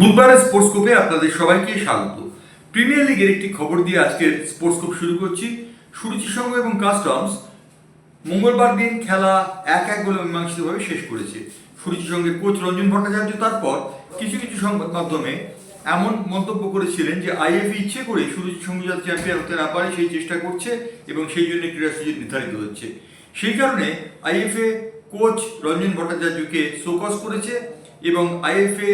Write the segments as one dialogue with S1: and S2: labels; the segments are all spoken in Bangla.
S1: বুধবারের স্পোর্টস কোপে আপনাদের সবাইকে স্বাগত। প্রিমিয়ার লিগের একটি খবর দিয়ে আজকের স্পোর্টস কোপ শুরু করছি। সুরুচি সংঘ এবং কাস্টমস মঙ্গলবার দিন খেলা এক এক গোলে মীমাংসিতভাবে শেষ করেছে। সুরুচি সংঘের কোচ রঞ্জন ভট্টাচার্য তারপর কিছু কিছু সংবাদ মাধ্যমে এমন মন্তব্য করেছিলেন যে আইএফ ইচ্ছে করে সুরুচি সংঘ যাতে চ্যাম্পিয়ন হতে না পারে, সেই চেষ্টা করছে এবং সেই জন্য ক্রীড়া সুযোগ নির্ধারিত হচ্ছে। সেই কারণে আইএফএ কোচ রঞ্জন ভট্টাচার্যকে শোকজ করেছে এবং আইএফএ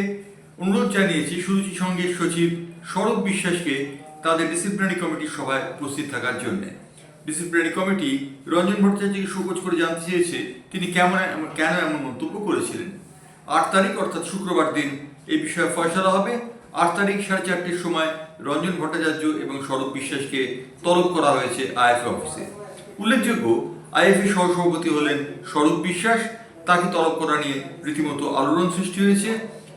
S1: অনুরোধ জানিয়েছে সুরুচি সংঘের সচিব সৌরভ বিশ্বাসকে তাদের ডিসিপ্লিনারি কমিটির সভায় উপস্থিত থাকার জন্য। ডিসিপ্লিনারি কমিটি রঞ্জন ভট্টাচার্যকে শোকজ করে জানতে চেয়েছে তিনি কেমন কেন এমন মন্তব্য করেছিলেন। আট তারিখ অর্থাৎ শুক্রবার দিন এই বিষয়ে ফয়সলা হবে। আট তারিখ সাড়ে চারটের সময় রঞ্জন ভট্টাচার্য এবং সৌরভ বিশ্বাসকে তলব করা হয়েছে আইএফএ অফিসে। উল্লেখযোগ্য, আইএফএ সহসভাপতি হলেন স্বরূপ বিশ্বাস। তাকে তলব করা নিয়ে রীতিমতো আলোড়ন সৃষ্টি হয়েছে।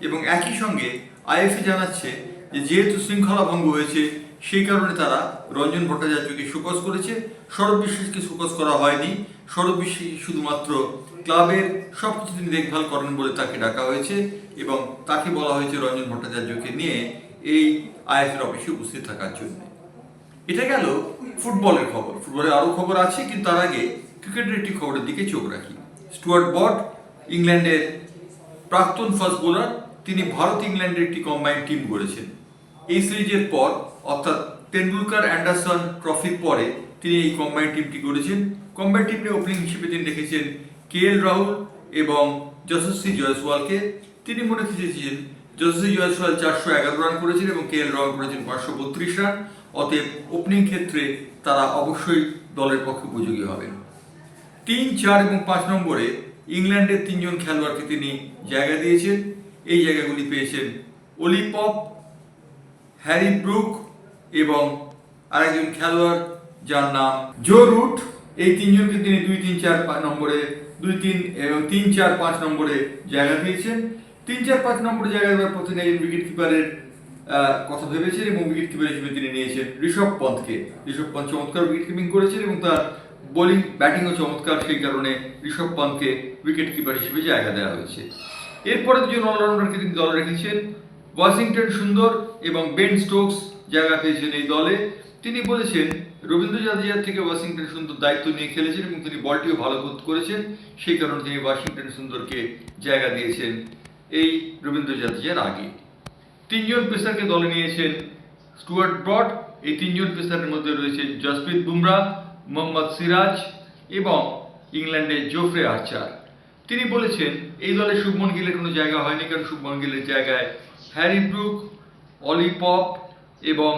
S1: এবং একই সঙ্গে আইএফএ জানাচ্ছে যে যেহেতু শৃঙ্খলা ভঙ্গ হয়েছে, সেই কারণে তারা রঞ্জন ভট্টাচার্যকে সুকস করেছে। সৌরভ বিশ্বাসকে সুকস করা হয়নি। সৌরভ বিশ্বাস শুধুমাত্র ক্লাবের সব কিছু তিনি দেখভাল করেন বলে তাকে ডাকা হয়েছে এবং তাকে বলা হয়েছে রঞ্জন ভট্টাচার্যকে নিয়ে এই আইএফএর অফিসে উপস্থিত থাকার জন্য। এটা গেল ফুটবলের খবর। ফুটবলের আরও খবর আছে, কিন্তু তার আগে ক্রিকেটের একটি খবরের দিকে চোখ রাখি। স্টুয়ার্ট বট, ইংল্যান্ডের প্রাক্তন ফাস্ট বোলার তিনি ভারত ইংল্যান্ডের একটি কম্বাইন্ড টিম গড়েছেন। এই সিরিজের পর, অর্থাৎ তেন্ডুলকার অ্যান্ডারসন ট্রফির পরে তিনি এই কম্বাইন্ড টিমটি গড়েছেন। কম্বাইন্ড টিমে ওপেনিং হিসেবে তিনি রেখেছেন কে এল রাহুল এবং যশস্বী জয়সওয়ালকে। তিনি মনে খুঁজেছিলেন যশস্বী জয়সওয়াল চারশো এগারো রান করেছেন এবং কে এল রাহুল করেছেন পাঁচশো বত্রিশ রান অতএব ওপেনিং ক্ষেত্রে তারা অবশ্যই দলের পক্ষে উপযোগী হবেন। তিন, চার এবং পাঁচ নম্বরে ইংল্যান্ডের তিনজন খেলোয়াড়কে তিনি জায়গা দিয়েছেন। এই জায়গাগুলি পেয়েছেন। অলিপপ হ্যারি ব্রুক এবং আরেকজন খেলোয়াড় যার নাম জো রুট। এই তিনজনকে তিনি দুই তিন চার পাঁচ নম্বরে, দুই তিন এবং তিন চার পাঁচ নম্বরে জায়গা দিয়েছেন। তিন চার পাঁচ নম্বরে জায়গা দেওয়ার পর তিনি একজন উইকেট কিপারের কথা ভেবেছেন এবং উইকেট কিপার হিসেবে তিনি নিয়েছেন ঋষভ পন্থকে। ঋষভ পন্থ চমৎকার উইকেট কিপিং করেছেন এবং তার বোলিং ব্যাটিংও চমৎকার, সেই কারণে ঋষভ পন্থকে উইকেট কিপার হিসেবে জায়গা দেওয়া হয়েছে। এরপরে দুজন অলরাউন্ডারকে তিনি দলে রেখেছেন। ওয়াশিংটন সুন্দর এবং বেন স্টোকস জায়গা পেয়েছেন এই দলে। তিনি বলেছেন, রবীন্দ্র জাদেজার থেকে ওয়াশিংটন সুন্দর দায়িত্ব নিয়ে খেলেছেন এবং তিনি বলটিও ভালো বোধ করেছেন। সেই কারণে তিনি ওয়াশিংটন সুন্দরকে জায়গা দিয়েছেন এই রবীন্দ্র জাদেজার আগে। তিনজন পেসারকে দলে নিয়েছেন স্টুয়ার্ট ব্রড। এই তিনজন পেসারের মধ্যে রয়েছে জসপ্রীত বুমরা, মোহাম্মদ সিরাজ এবং ইংল্যান্ডের জোফ্রে আর্চার। তিনি বলেছেন এই দলে শুভমন গিলের কোনো জায়গা হয়নি কারণ শুভমন গিলের জায়গায় হ্যারি ব্রুক অলি পপ এবং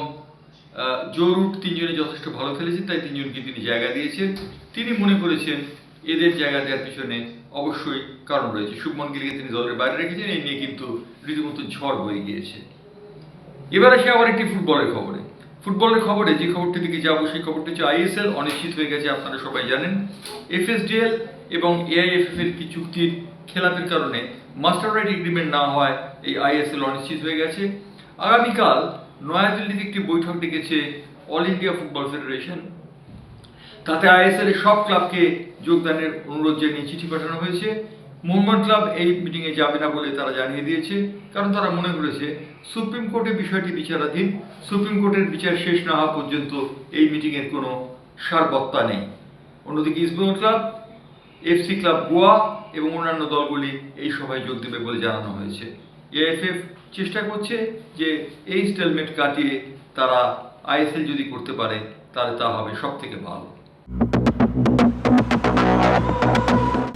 S1: আহ, জো রুট তিনজনই যথেষ্ট ভালো খেলেছেন তাই তিনজনকে তিনি জায়গা দিয়েছেন। তিনি মনে করেছেন এদের জায়গা দেওয়ার পিছনে অবশ্যই কারণ রয়েছে। শুভমন গিলকে তিনি দলের বাইরে রেখেছেন এই নিয়ে কিন্তু রীতিমতো ঝড় বয়ে গিয়েছে। এবার আসে আবার একটি ফুটবলের খবরে। ফুটবলের খবরে যে খবরটি দিকে যাব, সেই খবরটি হচ্ছে আইএসএল, অনিশ্চিত হয়ে গেছে, আপনারা সবাই জানেন। এফএসডিএল এবং এআইএফএফ এর কি চুক্তির খেলাপের কারণে মাস্টার রাইট এগ্রিমেন্ট না হওয়ায় এই আইএসএল অনিশ্চিত হয়ে গেছে। আগামীকাল নয়াদিল্লিতে একটি বৈঠক ডেকেছে অল ইন্ডিয়া ফুটবল ফেডারেশন। তাতে আইএসএল এর সব ক্লাবকে যোগদানের অনুরোধ জানিয়ে চিঠি পাঠানো হয়েছে। মোহাম্মদ ক্লাব এই মিটিংয়ে যাবে না বলে তারা জানিয়ে দিয়েছে। কারণ তারা মনে করেছে, সুপ্রিম কোর্টে বিষয়টি বিচারাধীন, সুপ্রিম কোর্টের বিচার শেষ না হওয়া পর্যন্ত এই মিটিংয়ের কোনো সারবত্তা নেই। অন্যদিকে East Bengal club FC club Goa এবং অন্যান্য দলগুলি এই সভায় যোগ দেবে বলে জানানো হয়েছে। এএফএফ চেষ্টা করছে যে এই স্টেলমেট কাটিয়ে তারা আইএসএল যদি করতে পারে, তাহলে তা হবে সব থেকে ভালো।